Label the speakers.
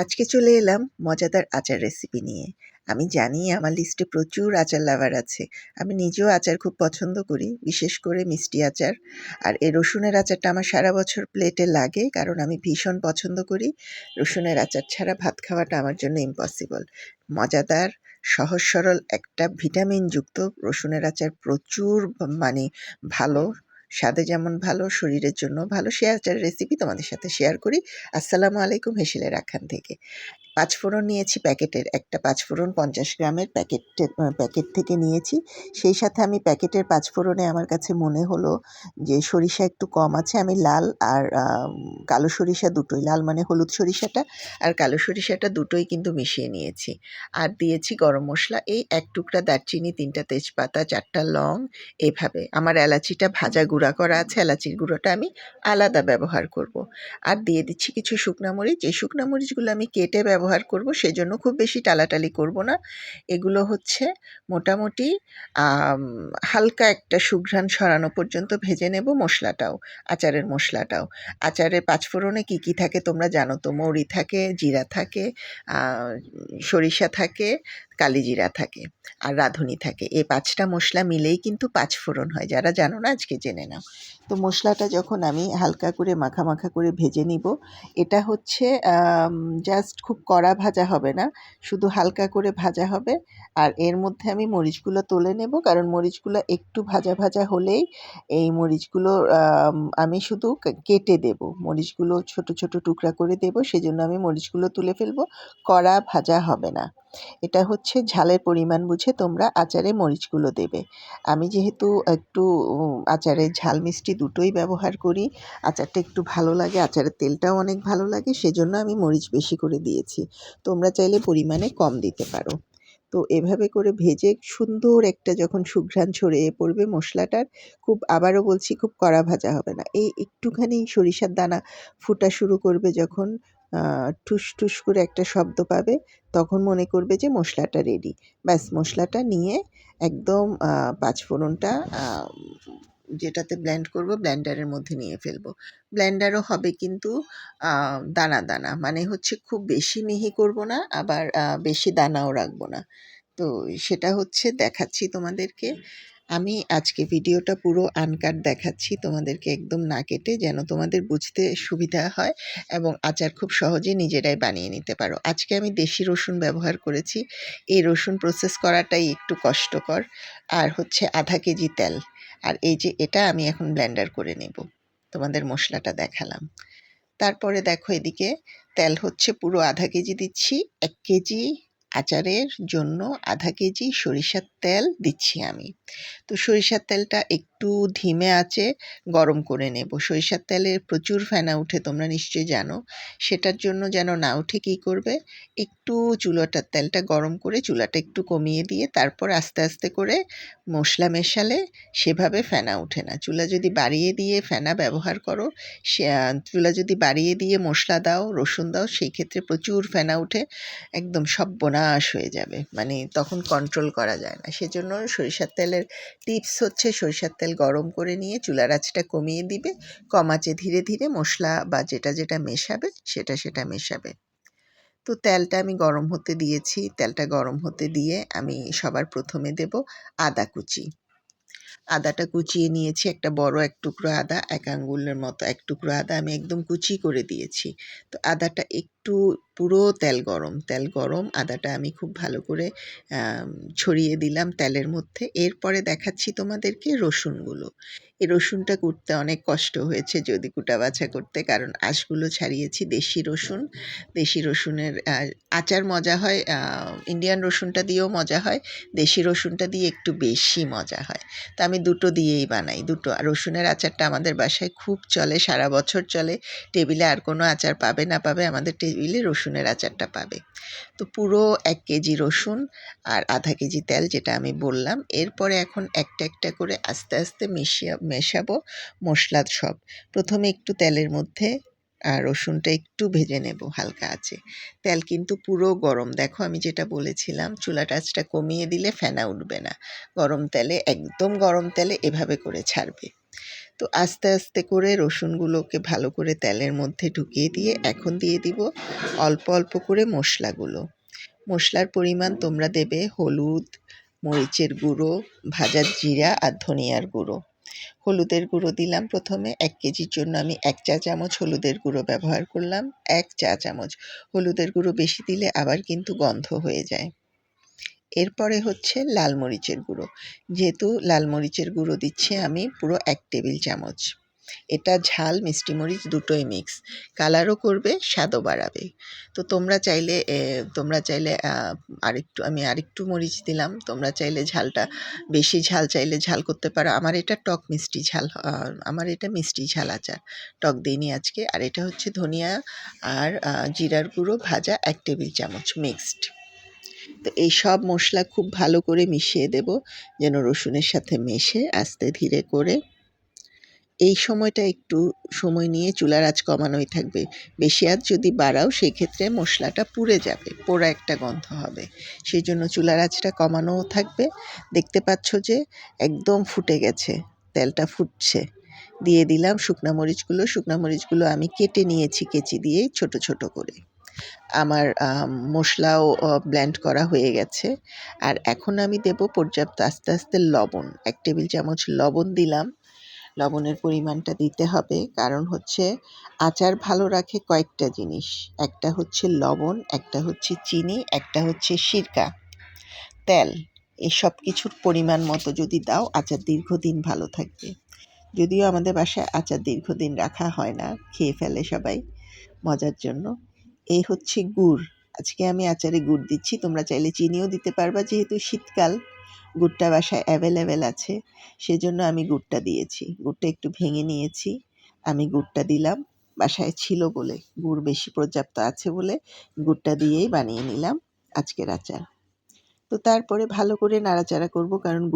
Speaker 1: আজকে চলে এলাম মজাদার আচার রেসিপি নিয়ে। আমি জানি আমার লিস্টে প্রচুর আচার লাভার আছে। আমি নিজেও আচার খুব পছন্দ করি, বিশেষ করে মিষ্টি আচার। আর এই রসুনের আচারটা আমার সারা বছর প্লেটে লাগে, কারণ আমি ভীষণ পছন্দ করি। রসুনের আচার ছাড়া ভাত খাওয়াটা আমার জন্য ইম্পসিবল মজাদার সহজ সরল একটা ভিটামিনযুক্ত রসুনের আচার প্রচুর মানে ভালো স্বাদে যেমন ভালো, শরীরের জন্য ভালো সে আচারের রেসিপি তোমাদের সাথে শেয়ার করি। আসসালামু আলাইকুম হেসেলের আখান থেকে। পাঁচফোড়ন নিয়েছি প্যাকেটের, একটা পাঁচফোড়ন পঞ্চাশ গ্রামের প্যাকেট প্যাকেট থেকে নিয়েছি। সেই সাথে আমি প্যাকেটের পাঁচফোড়নে আমার কাছে মনে হলো যে সরিষা একটু কম আছে, আমি লাল আর কালো সরিষা দুটোই, লাল মানে হলুদ সরিষাটা আর কালো সরিষাটা দুটোই কিন্তু মিশিয়ে নিয়েছি। আর দিয়েছি গরম মশলা, এই এক টুকরা দারচিনি, তিনটা তেজপাতা, চারটা লং, এভাবে। আমার এলাচিটা ভাজা গুঁড়া করা আছে এলাচির গুঁড়োটা আমি আলাদা ব্যবহার করব। আর দিয়ে দিচ্ছি কিছু শুকনা মরিচ। এই শুকনা মরিচগুলো আমি কেটে ব্যবহার করব, সেজন্য খুব বেশি টালাটালি করব না। এগুলো হচ্ছে মোটামুটি হালকা একটা সুঘ্রাণ সরানো পর্যন্ত ভেজে নেব মশলাটাও, আচারের মশলাটাও। আচারের পাঁচফোড়নে কী কী থাকে তোমরা জানো তো? মৌরি থাকে, জিরা থাকে সরিষা থাকে, কালিজিরা থাকে, আর রাঁধুনি থাকে। এই পাঁচটা মশলা মিলেই কিন্তু পাঁচফোড়ন হয়, যারা জানো না আজকে জেনে নাও তো মশলাটা যখন আমি হালকা করে, মাখা মাখা করে ভেজে নিব, এটা হচ্ছে জাস্ট খুব কড়া ভাজা হবে না, শুধু হালকা করে ভাজা হবে। আর এর মধ্যে আমি মরিচগুলো তুলে নেব, কারণ মরিচগুলো একটু ভাজা ভাজা হলেই এই মরিচগুলো, আমি শুধু কেটে দেব। মরিচগুলো ছোট ছোট টুকরা করে দেব, সেজন্য আমি মরিচগুলো তুলে ফেলব। কড়া ভাজা হবে না। এটা হচ্ছে ঝালের পরিমাণ বুঝে তোমরা আচারে মরিচগুলো দেবে। আমি যেহেতু একটু আচারে ঝাল মিষ্টি দুটোই ব্যবহার করি, আচারটা একটু ভালো লাগে, আচারের তেলটাও অনেক ভালো লাগে, সেজন্য আমি মরিচ বেশি করে দিয়েছি। তোমরা চাইলে পরিমাণে কম দিতে পারো। তো এভাবে করে ভেজে সুন্দর একটা যখন সুঘ্রাণ ছড়িয়ে পড়বে মশলাটার, খুব আবারও বলছি খুব কড়া ভাজা হবে না। এই একটুখানি সরিষার দানা ফুটা শুরু করবে যখন ঠুস ঠুস করে একটা শব্দ পাবে, তখন মনে করবে যে মশলাটা রেডি ব্যাস, মশলাটা নিয়ে একদম পাঁচফোড়নটা যেটাতে ব্ল্যান্ড করব ব্ল্যান্ডারের মধ্যে নিয়ে ফেলব। ব্ল্যান্ডারও হবে কিন্তু দানা দানা মানে হচ্ছে খুব বেশি মিহি করব না, আবার বেশি দানাও রাখব না। তো সেটা হচ্ছে দেখাচ্ছি তোমাদেরকে। আমি আজকে ভিডিওটা পুরো আনকাট দেখাচ্ছি। তোমাদেরকে একদম না কেটে যেন তোমাদের বুঝতে সুবিধা হয় এবং আচার খুব সহজে নিজেরাই বানিয়ে নিতে পারো। আজকে আমি দেশি রসুন ব্যবহার করেছি। এই রসুন প্রসেস করাটাই একটু কষ্টকর। আর হচ্ছে আধা কেজি তেল। আর এই যে এটা আমি এখন ব্লেন্ডার করে নেব। তোমাদের মশলাটা দেখালাম। তারপরে দেখো এদিকে তেল হচ্ছে পুরো আধা কেজি দিচ্ছি। এক কেজি আচারের জন্য আধা কেজি সরিষার তেল দিচ্ছি আমি। তো সরিষার তেলটা একটু ধিমে আছে, গরম করে নেব। সরিষার তেলের প্রচুর ফেনা উঠে, তোমরা নিশ্চয়ই জানো। সেটার জন্য যেন না উঠে কী করবে? একটু চুলাটার তেলটা গরম করে চুলাটা একটু কমিয়ে দিয়ে তারপর আস্তে আস্তে করে মশলা মেশালে সেভাবে ফেনা ওঠে না। চুলা যদি বাড়িয়ে দিয়ে ফেনা ব্যবহার করো, সে চুলা যদি বাড়িয়ে দিয়ে মশলা দাও, রসুন দাও, সেই ক্ষেত্রে প্রচুর ফেনা উঠে, একদম সর্বনাশ হয়ে যাবে। মানে তখন কন্ট্রোল করা যায় না। সেজন্য সরিষার তেলের টিপস হচ্ছে সরিষার তেল গরম করে নিয়ে চুলার আঁচটা কমিয়ে দিবে। কমাচে ধীরে ধীরে মশলা বা যেটা যেটা মেশাবে সেটা সেটা মেশাবে। তো তেলটা আমি গরম হতে দিয়েছি। তেলটা গরম হতে দিয়ে আমি সবার প্রথমে দেব আদা কুচি। আদাটা কুচিয়ে নিয়েছি একটা বড় এক টুকরো আদা, এক আঙ্গুলের মতো এক টুকরো আদা আমি একদম কুচি করে দিয়েছি। তো আদাটা একটু পুরো তেল গরম তেল গরম, আদাটা আমি খুব ভালো করে ছড়িয়ে দিলাম তেলের মধ্যে। এরপরে দেখাচ্ছি তোমাদেরকে রসুনগুলো। এই রসুনটা কুটতে অনেক কষ্ট হয়েছে যদি কুটা বাছা করতে, কারণ আঁশগুলো ছাড়িয়েছি দেশি রসুন। দেশি রসুনের আচার মজা হয় ইন্ডিয়ান রসুনটা দিয়েও মজা হয়, দেশি রসুনটা দিয়ে একটু বেশি মজা হয়। তা আমি দুটো দিয়েই বানাই, দুটো। রসুনের আচারটা আমাদের বাসায় খুব চলে, সারা বছর চলে। টেবিলে আর কোনো আচার পাবে না পাবে, আমাদের টেবিলে রসুনের আচারটা পাবে। তো পুরো এক কেজি রসুন আর আধা কেজি তেল যেটা আমি বললাম, এরপরে এখন একটা একটা করে আস্তে আস্তে মিশিয়ে, মেশাবো মশলা সব। প্রথমে একটু তেলের মধ্যে আর রসুনটা একটু ভেজে নেব হালকা আছে তেল কিন্তু পুরো গরম। দেখো আমি যেটা বলেছিলাম চুলা টাচটা কমিয়ে দিলে ফেনা উঠবে না। গরম তেলে, একদম গরম তেলে এভাবে করে ছাড়বে। তো আস্তে আস্তে করে রসুনগুলোকে ভালো করে তেলের মধ্যে ঢুকিয়ে দিয়ে এখন দিয়ে দিব অল্প অল্প করে মশলাগুলো। মশলার পরিমাণ তোমরা দেবে হলুদ, মরিচের গুঁড়ো, ভাজা জিরা আর ধনিয়ার গুঁড়ো। হলুদের গুঁড়ো দিলাম প্রথমে, এক কেজির জন্য আমি এক চা চামচ হলুদের গুঁড়ো ব্যবহার করলাম, এক চা চামচ। হলুদের গুঁড়ো বেশি দিলে আবার কিন্তু গন্ধ হয়ে যায়। এরপরে হচ্ছে লাল মরিচের গুঁড়ো। যেহেতু লাল মরিচের গুঁড়ো দিচ্ছি আমি পুরো এক টেবিল চামচ। এটা ঝাল মিষ্টি মরিচ দুটোই মিক্স কালারও করবে, স্বাদও বাড়াবে। তো তোমরা চাইলে তোমরা চাইলে আরেকটু, আমি আরেকটু মরিচ দিলাম। তোমরা চাইলে ঝালটা, বেশি ঝাল চাইলে ঝাল করতে পারো। আমার এটা টক মিষ্টি ঝাল আমার এটা মিষ্টি ঝাল আচার। টক দিইনি আজকে। আর এটা হচ্ছে ধনিয়া আর জিরার গুঁড়ো ভাজা এক টেবিল চামচ মিক্সড তো এই সব মশলা খুব ভালো করে মিশিয়ে দেব, যেন রসুনের সাথে মেশে আস্তে ধীরে করে। এই সময়টা একটু সময় নিয়ে চুলার আঁচ কমানোই থাকবে। বেশি আঁচ যদি বাড়াও সেই ক্ষেত্রে মশলাটা পুড়ে যাবে, পোড়া একটা গন্ধ হবে। সেই জন্য চুলার আঁচটা কমানোও থাকবে। দেখতে পাচ্ছ যে একদম ফুটে গেছে, তেলটা ফুটছে। দিয়ে দিলাম শুকনা মরিচগুলো। শুকনা মরিচগুলো আমি কেটে নিয়েছি, কেচি দিয়ে ছোট ছোট করে। আমার মশলাও ব্ল্যান্ড করা হয়ে গেছে। আর এখন আমি দেব পর্যাপ্ত আস্তে আস্তে লবণ। এক টেবিল চামচ লবণ দিলাম। লবণের পরিমাণটা দিতে হবে। কারণ হচ্ছে আচার ভালো রাখে কয়েকটা জিনিস। একটা হচ্ছে লবণ, একটা হচ্ছে চিনি, একটা হচ্ছে সিরকা। তেল এই সব কিছুর পরিমাণ মতো যদি দাও, আচার দীর্ঘদিন ভালো থাকবে। যদিও আমাদের বাসায় আচার দীর্ঘদিন রাখা হয় না, খেয়ে ফেলে সবাই মজার জন্য। এই হচ্ছে গুড়। আজকে আমি আচারে গুড় দিচ্ছি, তোমরা চাইলে চিনিও দিতে পারবা, যেহেতু শীতকাল, গুড়টা বাসায় অ্যাভেলেবেল আছে, সেজন্য আমি গুড়টা দিয়েছি। গুড়টা একটু ভেঙে নিয়েছি, আমি গুড়টা দিলাম, বাসায় ছিল বলে, গুড় বেশি পর্যাপ্ত আছে বলে গুড়টা দিয়েই বানিয়ে নিলাম আজকের আচার। তো তারপরে ভালো করে নাড়াচাড়া করব, কারণ